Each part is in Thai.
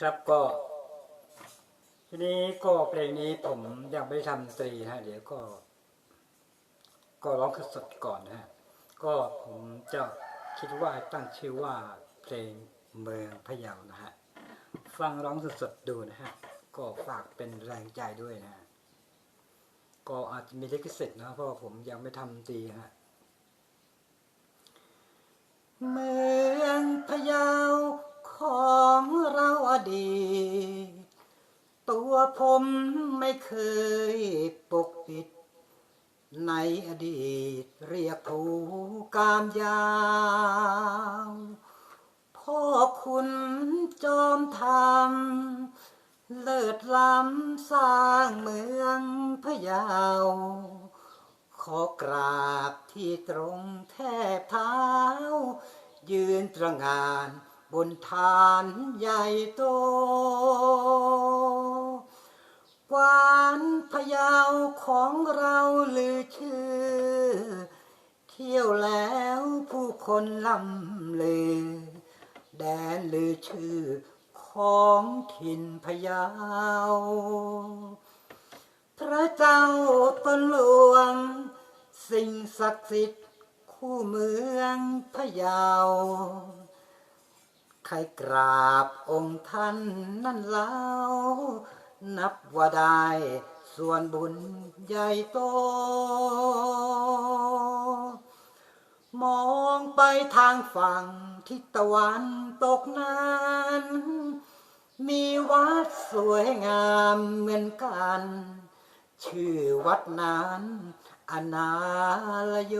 ครับก็ ทีนี้ก็เพลงนี้ผมยังไม่ได้ทำดนตรีนะฮะ เดี๋ยวก็ ก็ร้องสดก่อนนะฮะก็ผมจะคิดว่าตั้งชื่อว่าเพลงเมืองพะเยานะฮะ ฟังร้องสดๆดูนะฮะ ก็ฝากเป็นแรงใจด้วยนะฮะก็อาจจะมีลิขสิทธิ์นะเพราะผมยังไม่ทำดนตรีฮะเมื ผมไม่เคยปกปิด ในอดีตเรียกผูกามยาวพ่อคุณจอมทำเลิศล้ำสร้างเมืองพะเยาขอกราบที่ตรงแทบเท้า ยืนตระงานบนฐานใหญ่โต กวานพยาวของเราลือชื่อ เที่ยวแล้วผู้คนล่ำลือแดนลือชื่อของถิ่นพยาว พระเจ้าตนหลวง สิ่งศักดิ์สิทธิ์คู่เมืองพยาวใครกราบองค์ท่านนั่นเล่า นับว่าได้ ส่วนบุญใหญ่โต มองไปทางฝั่งทิศตะวันตกนั้น มีวัดสวยงามเหมือนกัน ชื่อวัดนั้นอนาลโย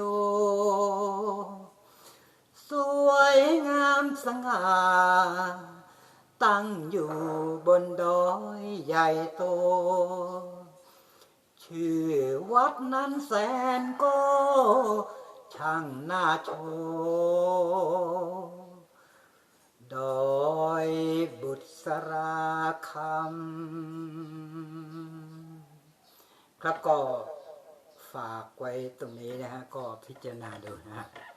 สวยงามสง่า ตั้งอยู่บนดอ ญ่โต ชื่อวัดนั้นแสนโก็ช่างน่าโชว์ดอยบุษราคำครับก็ฝากไว้ตรงนี้นะฮะ ก็พิจารณาดูนะฮะ